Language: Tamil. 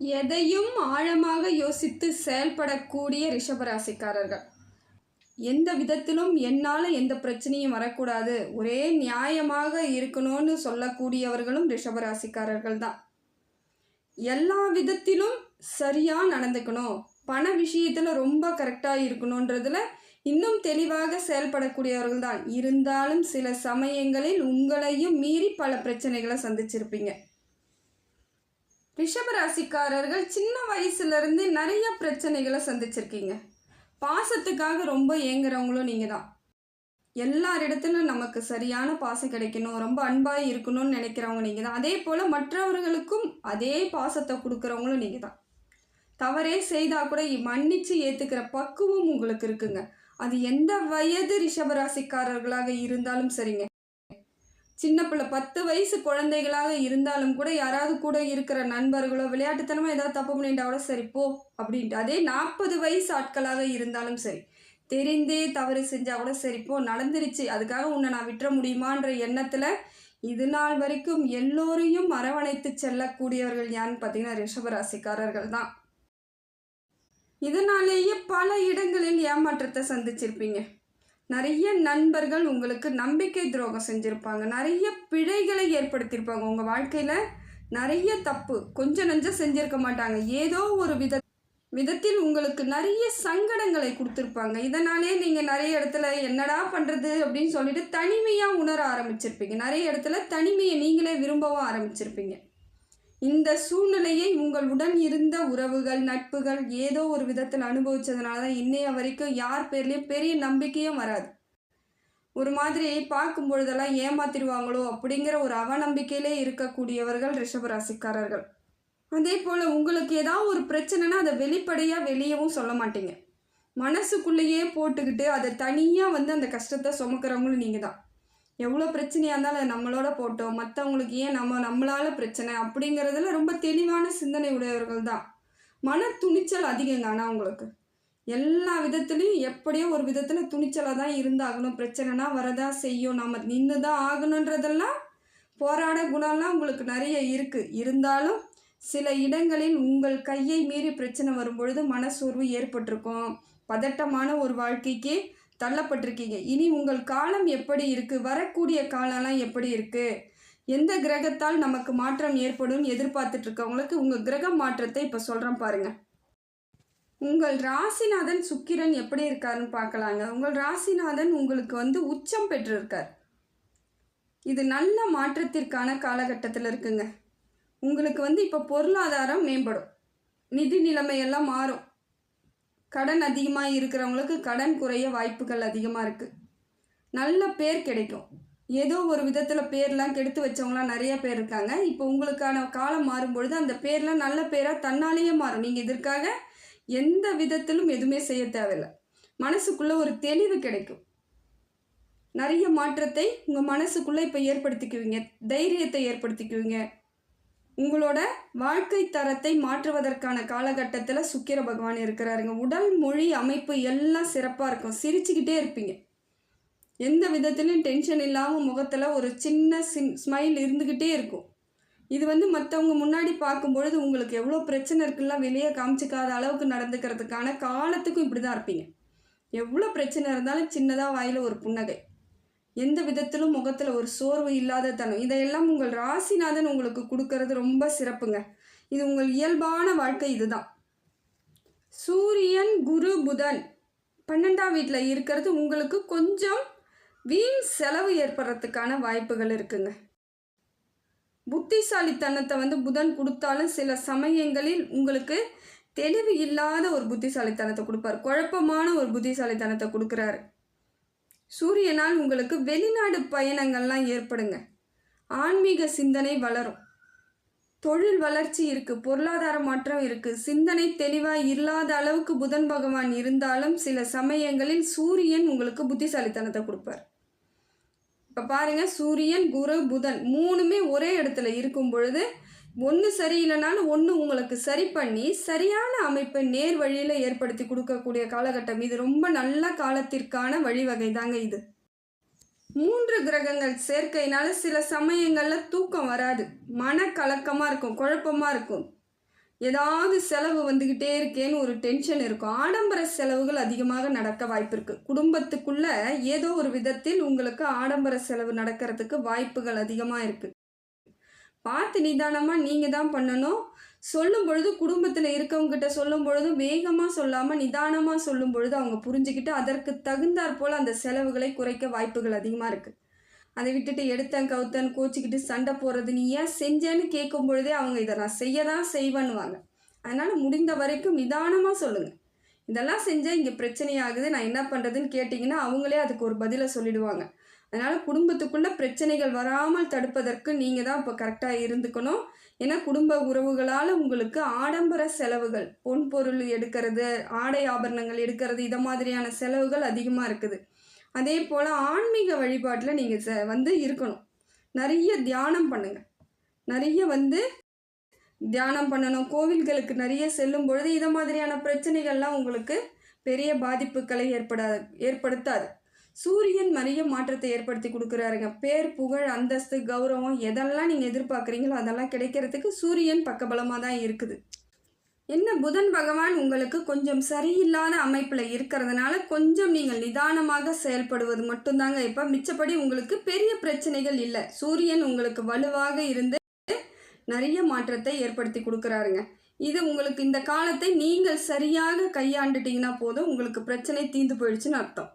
எதையும் ஆழமாக யோசித்து செயல்படக்கூடிய ரிஷபராசிக்காரர்கள். எந்த விதத்திலும் என்னால் எந்த பிரச்சனையும் வரக்கூடாது. ஒரே நியாயமாக இருக்கணும்னு சொல்லக்கூடியவர்களும் ரிஷபராசிக்காரர்கள் தான். எல்லா விதத்திலும் சரியாக நடந்துக்கணும். பண விஷயத்தில் ரொம்ப கரெக்டாக இருக்கணுன்றதுல இன்னும் தெளிவாக செயல்படக்கூடியவர்கள் தான். இருந்தாலும் சில சமயங்களில் உங்களையும் மீறி பல பிரச்சனைகளை சந்திச்சிருப்பீங்க. ரிஷபராசிக்காரர்கள் சின்ன வயசுலேருந்து நிறைய பிரச்சனைகளை சந்திச்சிருக்கீங்க. பாசத்துக்காக ரொம்ப ஏங்குறவங்களும் நீங்கள் தான் எல்லாரிடத்திலும் நமக்கு சரியான பாசம் கிடைக்கணும் ரொம்ப அன்பாக இருக்கணும்னு நினைக்கிறவங்க நீங்கள் தான் அதே போல் மற்றவர்களுக்கும் அதே பாசத்தை கொடுக்குறவங்களும் நீங்கள் தான் தவறே செய்தால் கூட மன்னிச்சு ஏற்றுக்கிற பக்குவம் உங்களுக்கு இருக்குங்க. அது எந்த வயது ரிஷபராசிக்காரர்களாக இருந்தாலும் சரிங்க. சின்ன பிள்ளை பத்து வயசு குழந்தைகளாக இருந்தாலும் கூட யாராவது கூட இருக்கிற நண்பர்களோ விளையாட்டுத்தனமாக ஏதாவது தப்பு பண்ணிட்டா கூட சரி போ அப்படின்ட்டு. அதே நாற்பது வயசு ஆட்களாக இருந்தாலும் சரி. தெரிந்தே தவறு செஞ்சால் கூட சரி போ நடந்துருச்சு. அதுக்காக உன்னை நான் விட்டுற முடியுமான்ற எண்ணத்தில் இது நாள் வரைக்கும் எல்லோரையும் அரவணைத்து செல்லக்கூடியவர்கள் யாருன்னு பார்த்தீங்கன்னா ரிஷபராசிக்காரர்கள் தான். இதனாலேயே பல இடங்களில் ஏமாற்றத்தை சந்திச்சிருப்பீங்க. நிறைய நண்பர்கள் உங்களுக்கு நம்பிக்கை துரோகம் செஞ்சுருப்பாங்க. நிறைய பிழைகளை ஏற்படுத்தியிருப்பாங்க. உங்கள் வாழ்க்கையில் நிறைய தப்பு கொஞ்சம் நஞ்சம் செஞ்சுருக்க மாட்டாங்க. ஏதோ ஒரு வித விதத்தில் உங்களுக்கு நிறைய சங்கடங்களை கொடுத்துருப்பாங்க. இதனாலே நீங்கள் நிறைய இடத்துல என்னடா பண்ணுறது அப்படின்னு சொல்லிட்டு தனிமையாக உணர ஆரம்பிச்சிருப்பீங்க. நிறைய இடத்துல தனிமையை நீங்களே விரும்பவும் ஆரம்பிச்சிருப்பீங்க. இந்த சூழ்நிலையை உங்களுடன் இருந்த உறவுகள் நட்புகள் ஏதோ ஒரு விதத்தில் அனுபவிச்சதுனால தான் இன்னைய வரைக்கும் யார் பேர்லேயும் பெரிய நம்பிக்கையும் வராது. ஒரு மாதிரி பார்க்கும் பொழுதெல்லாம் ஏமாத்திடுவாங்களோ அப்படிங்கிற ஒரு அவநம்பிக்கையிலே இருக்கக்கூடியவர்கள் ரிஷபராசிக்காரர்கள். அதே போல் உங்களுக்கு ஏதாவது ஒரு பிரச்சனைனா அதை வெளிப்படையாக வெளியவும் சொல்ல மாட்டீங்க. மனசுக்குள்ளேயே போட்டுக்கிட்டு அதை தனியாக வந்து அந்த கஷ்டத்தை சுமக்கிறவங்களும் நீங்கள் தான் எவ்வளோ பிரச்சனையாக இருந்தாலும் நம்மளோட போட்டோம். மற்றவங்களுக்கு ஏன் நம்ம நம்மளால பிரச்சனை அப்படிங்கிறதுல ரொம்ப தெளிவான சிந்தனை உடையவர்கள் தான். மன துணிச்சல் அதிகங்க ஆனால் அவங்களுக்கு எல்லா விதத்துலேயும் எப்படியோ ஒரு விதத்தில் துணிச்சலாக தான் இருந்தாகணும். பிரச்சனைனா வரதா செய்யும். நம்ம நின்று தான் ஆகணுன்றதெல்லாம் போராட குணம்லாம் உங்களுக்கு நிறைய இருக்குது இருந்தாலும் சில இடங்களில் உங்கள் கையை மீறி பிரச்சனை வரும்பொழுது மனசோர்வு ஏற்பட்டிருக்கும். பதட்டமான ஒரு வாழ்க்கைக்கு தள்ளப்பட்டிருக்கீங்க. இனி உங்கள் காலம் எப்படி இருக்குது வரக்கூடிய காலம்லாம் எப்படி இருக்குது எந்த கிரகத்தால் நமக்கு மாற்றம் ஏற்படும் எதிர்பார்த்துட்டு இருக்கவங்களுக்கு உங்கள் கிரக மாற்றத்தை இப்போ சொல்கிறேன் பாருங்க. உங்கள் ராசிநாதன் சுக்கிரன் எப்படி இருக்காருன்னு பார்க்கலாங்க. உங்கள் ராசிநாதன் உங்களுக்கு வந்து உச்சம் பெற்றிருக்கார். இது நல்ல மாற்றத்திற்கான காலகட்டத்தில் இருக்குங்க. உங்களுக்கு வந்து இப்போ பொருளாதாரம் மேம்படும். நிதி நிலைமையெல்லாம் மாறும். கடன் அதிகமாக இருக்கிறவங்களுக்கு கடன் குறைய வாய்ப்புகள் அதிகமாக இருக்குது நல்ல பேர் கிடைக்கும். ஏதோ ஒரு விதத்தில் பேர்லாம் கெடுத்து வச்சவங்களாம் நிறைய பேர் இருக்காங்க. இப்போ உங்களுக்கான காலம் மாறும்பொழுது அந்த பேர்லாம் நல்ல பேராக தன்னாலேயே மாறும். நீங்கள் இதற்காக எந்த விதத்திலும் எதுவுமே செய்ய தேவையில்லை. மனசுக்குள்ளே ஒரு தெளிவு கிடைக்கும். நிறைய மாற்றத்தை உங்கள் மனசுக்குள்ளே இப்போ ஏற்படுத்திக்குவீங்க. தைரியத்தை ஏற்படுத்திக்குவீங்க. உங்களோட வாழ்க்கை தரத்தை மாற்றுவதற்கான காலகட்டத்தில் சுக்கிர பகவான் இருக்கிறாருங்க. உடல் மொழி அமைப்பு எல்லாம் சிறப்பாக இருக்கும். சிரிச்சுக்கிட்டே இருப்பீங்க. எந்த விதத்துலையும் டென்ஷன் இல்லாமல் முகத்தில் ஒரு சின்ன சின் ஸ்மைல் இருந்துக்கிட்டே இருக்கும். இது வந்து மற்றவங்க முன்னாடி பார்க்கும்பொழுது உங்களுக்கு எவ்வளோ பிரச்சனை இருக்குல்லாம் வெளியே காமிச்சிக்காத அளவுக்கு நடந்துக்கிறதுக்கான காலத்துக்கும் இப்படி தான் இருப்பீங்க. எவ்வளோ பிரச்சனை இருந்தாலும் சின்னதாக வாயில் ஒரு புன்னகை. எந்த விதத்திலும் முகத்தில் ஒரு சோர்வு இல்லாத தனம். இதையெல்லாம் உங்கள் ராசிநாதன் உங்களுக்கு கொடுக்கறது ரொம்ப சிறப்புங்க. இது உங்கள் இயல்பான வாழ்க்கை இதுதான். சூரியன் குரு புதன் பன்னெண்டாம் வீட்டில் இருக்கிறது உங்களுக்கு கொஞ்சம் வீண் செலவு ஏற்படுறதுக்கான வாய்ப்புகள் இருக்குங்க. புத்திசாலித்தனத்தை வந்து புதன் கொடுத்தாலும் சில சமயங்களில் உங்களுக்கு தெளிவு இல்லாத ஒரு புத்திசாலித்தனத்தை கொடுப்பார். குழப்பமான ஒரு புத்திசாலித்தனத்தை கொடுக்குறாரு. சூரியனால் உங்களுக்கு வெளிநாடு பயணங்கள்லாம் ஏற்படுங்க. ஆன்மீக சிந்தனை வளரும். தொழில் வளர்ச்சி இருக்குது பொருளாதார மாற்றம் இருக்குது சிந்தனை தெளிவாக இல்லாத அளவுக்கு புதன் பகவான் இருந்தாலும் சில சமயங்களில் சூரியன் உங்களுக்கு புத்திசாலித்தனத்தை கொடுப்பார். இப்போ பாருங்கள் சூரியன் குரு புதன் மூணுமே ஒரே இடத்துல இருக்கும் பொழுது ஒன்று சரியில்லைனாலும் ஒன்று உங்களுக்கு சரி பண்ணி சரியான அமைப்பை நேர் வழியில் ஏற்படுத்தி கொடுக்கக்கூடிய காலகட்டம். இது ரொம்ப நல்ல காலத்திற்கான வழிவகை தாங்க இது. மூன்று கிரகங்கள் சேர்க்கையினால சில சமயங்களில் தூக்கம் வராது. மனக்கலக்கமாக இருக்கும் குழப்பமாக இருக்கும். ஏதாவது செலவு வந்துக்கிட்டே இருக்கேன்னு ஒரு டென்ஷன் இருக்கும். ஆடம்பர செலவுகள் அதிகமாக நடக்க வாய்ப்பு இருக்குது குடும்பத்துக்குள்ளே ஏதோ ஒரு விதத்தில் உங்களுக்கு ஆடம்பர செலவு நடக்கிறதுக்கு வாய்ப்புகள் அதிகமாக இருக்குது பார்த்து நிதானமாக நீங்கள் தான் பண்ணணும். சொல்லும் பொழுது குடும்பத்தில் இருக்கவங்ககிட்ட சொல்லும் பொழுது வேகமாக சொல்லாமல் நிதானமாக சொல்லும் பொழுது அவங்க புரிஞ்சுக்கிட்டு அதற்கு தகுந்தாற் போல் அந்த செலவுகளை குறைக்க வாய்ப்புகள் அதிகமாக இருக்குது அதை விட்டுட்டு எடுத்தேன் கவுத்தன் கோச்சிக்கிட்டு சண்டை போடுறது நீ ஏன் செஞ்சேன்னு கேட்கும் பொழுதே அவங்க இதை நான் செய்ய தான் செய்வேன்னுவாங்க. அதனால் முடிந்த வரைக்கும் நிதானமாக சொல்லுங்கள் இதெல்லாம் செஞ்சால் இங்கே பிரச்சனையாகுது நான் என்ன பண்ணுறதுன்னு கேட்டிங்கன்னா அவங்களே அதுக்கு ஒரு பதிலை சொல்லிடுவாங்க. அதனால் குடும்பத்துக்குள்ளே பிரச்சனைகள் வராமல் தடுப்பதற்கு நீங்கள் தான் இப்போ கரெக்டாக இருந்துக்கணும். ஏன்னா குடும்ப உறவுகளால் உங்களுக்கு ஆடம்பர செலவுகள் பொன் பொருள் எடுக்கிறது ஆடை ஆபரணங்கள் எடுக்கிறது இதை மாதிரியான செலவுகள் அதிகமாக இருக்குது. அதே போல் ஆன்மீக வழிபாட்டில் நீங்கள் ச வந்து இருக்கணும். நிறைய தியானம் பண்ணுங்கள் நிறைய வந்து தியானம் பண்ணணும். கோவில்களுக்கு நிறைய செல்லும் பொழுது இதை மாதிரியான பிரச்சனைகள்லாம் உங்களுக்கு பெரிய பாதிப்புகளை ஏற்படாது ஏற்படுத்தாது. சூரியன் நிறைய மாற்றத்தை ஏற்படுத்தி கொடுக்குறாருங்க. பேர் புகழ் அந்தஸ்து கௌரவம் எதெல்லாம் நீங்கள் எதிர்பார்க்குறீங்களோ அதெல்லாம் கிடைக்கிறதுக்கு சூரியன் பக்கபலமாக தான் இருக்குது. என்ன? புதன் பகவான் உங்களுக்கு கொஞ்சம் சரியில்லாத அமைப்பில் இருக்கிறதுனால கொஞ்சம் நீங்கள் நிதானமாக செயல்படுவது மட்டும்தாங்க. இப்போ மிச்சப்படி உங்களுக்கு பெரிய பிரச்சனைகள் இல்லை. சூரியன் உங்களுக்கு வலுவாக இருந்து நிறைய மாற்றத்தை ஏற்படுத்தி கொடுக்குறாருங்க. இது உங்களுக்கு இந்த காலத்தை நீங்கள் சரியாக கையாண்டுட்டீங்கன்னா போதும் உங்களுக்கு பிரச்சனை தீர்ந்து போயிடுச்சுன்னு அர்த்தம்.